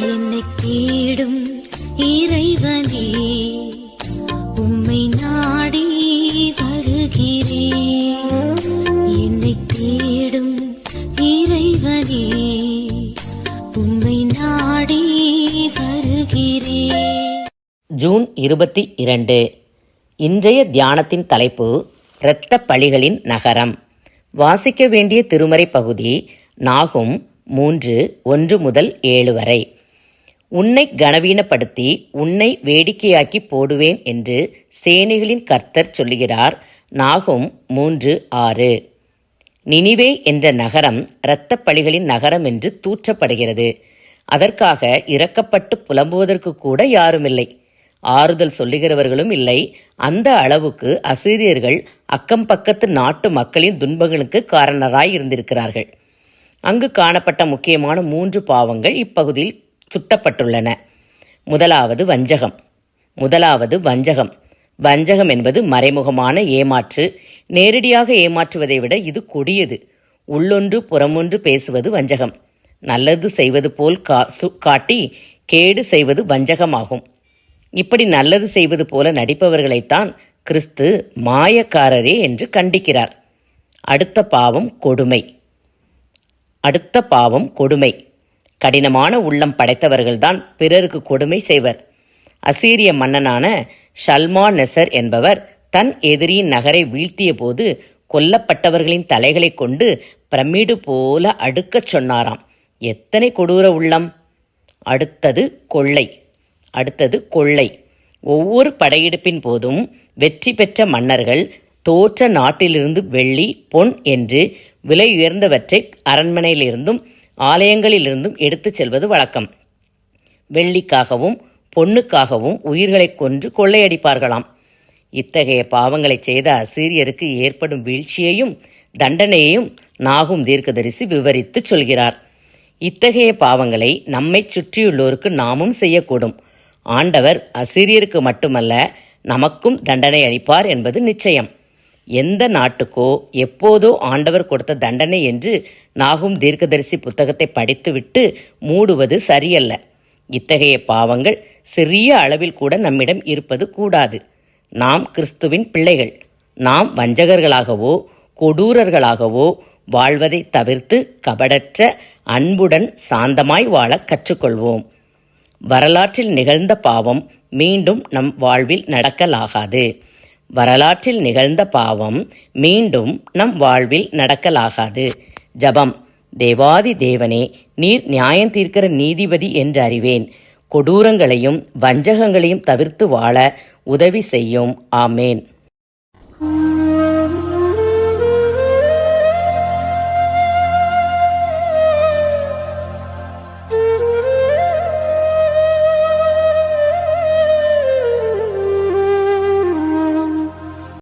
என்னை தேடும் இறைவனே உம்மை நாடி வருகிறேன் என்னை தேடும் இறைவனே உம்மை நாடி வருகிறேன் ஜூன் இருபத்தி இரண்டு. இன்றைய தியானத்தின் தலைப்பு இரத்த பழிகளின் நகரம். வாசிக்க வேண்டிய திருமறை பகுதி நாகும் மூன்று ஒன்று முதல் ஏழு வரை. உன்னை கனவீனப்படுத்தி உன்னை வேடிக்கையாக்கி போடுவேன் என்று சேனைகளின் கர்த்தர் சொல்லுகிறார். நாகும் மூன்று ஆறு. நினிவே என்ற நகரம் இரத்தப்பழிகளின் நகரம் என்று தூற்றப்படுகிறது. அதற்காக இறக்கப்பட்டு புலம்புவதற்கு கூட யாருமில்லை. ஆறுதல் சொல்லுகிறவர்களும் இல்லை. அந்த அளவுக்கு அசிரியர்கள் அக்கம் பக்கத்து நாட்டு மக்களின் துன்பங்களுக்கு காரணராய் இருந்திருக்கிறார்கள். அங்கு காணப்பட்ட முக்கியமான மூன்று பாவங்கள் இப்பகுதியில் சுட்டப்பட்டுள்ளன. முதலாவது வஞ்சகம். முதலாவது வஞ்சகம். வஞ்சகம் என்பது மறைமுகமான ஏமாற்று. நேரடியாக ஏமாற்றுவதை விட இது கொடியது. உள்ளொன்று புறமொன்று பேசுவது வஞ்சகம். நல்லது செய்வது போல் கா சு- காட்டி கேடு செய்வது வஞ்சகமாகும். இப்படி நல்லது செய்வது போல நடிப்பவர்களைத்தான் கிறிஸ்து மாயக்காரரே என்று கண்டிக்கிறார். அடுத்த பாவம் கொடுமை. அடுத்த பாவம் கொடுமை. கடினமான உள்ளம் படைத்தவர்கள்தான் பிறருக்கு கொடுமை செய்வர். அசீரிய மன்னனான ஷல்மா நெசர் என்பவர் தன் எதிரியின் நகரை வீழ்த்திய போது கொல்லப்பட்டவர்களின் தலைகளைக் கொண்டு பிரமிடு போல அடுக்கச் சொன்னாராம். எத்தனை கொடூர உள்ளம்? அடுத்தது கொள்ளை. அடுத்தது கொள்ளை. ஒவ்வொரு படையெடுப்பின் போதும் வெற்றி பெற்ற மன்னர்கள் தோற்ற நாட்டிலிருந்து வெள்ளி பொன் என்று விலை உயர்ந்தவற்றை அரண்மனையிலிருந்தும் ஆலயங்களிலிருந்தும் எடுத்துச் செல்வது வழக்கம். வெள்ளிக்காகவும் பொண்ணுக்காகவும் உயிர்களைக் கொன்று கொள்ளையடிப்பார்களாம். இத்தகைய பாவங்களைச் செய்த அசீரியருக்கு ஏற்படும் வீழ்ச்சியையும் தண்டனையையும் நாகும் தீர்க்கதரிசி விவரித்துச் சொல்கிறார். இத்தகைய பாவங்களை நம்மைச் சுற்றியுள்ளோருக்கு நாமும் செய்யக்கூடும். ஆண்டவர் அசிரியருக்கு மட்டுமல்ல நமக்கும் தண்டனை அளிப்பார் என்பது நிச்சயம். எந்த நாட்டுக்கோ எப்போதோ ஆண்டவர் கொடுத்த தண்டனை என்று நாகும் தீர்க்கதரிசி புத்தகத்தை படித்துவிட்டு மூடுவது சரியல்ல. இத்தகைய பாவங்கள் சிறிய அளவில் கூட நம்மிடம் இருப்பது கூடாது. நாம் கிறிஸ்துவின் பிள்ளைகள். நாம் வஞ்சகர்களாகவோ கொடூரர்களாகவோ வாழ்வதை தவிர்த்து கபடற்ற அன்புடன் சாந்தமாய் வாழ கற்றுக்கொள்வோம். வரலாற்றில் நிகழ்ந்த பாவம் மீண்டும் நம் வாழ்வில் நடக்கலாகாது. வரலாற்றில் நிகழ்ந்த பாவம் மீண்டும் நம் வாழ்வில் நடக்கலாகாது. ஜபம். தேவாதி தேவனே நீர் நியாயம் தீர்க்கிற நீதிபதி என்று அறிவேன். கொடூரங்களையும் வஞ்சகங்களையும் தவிர்த்து வாழ உதவி செய்யும். ஆமேன்.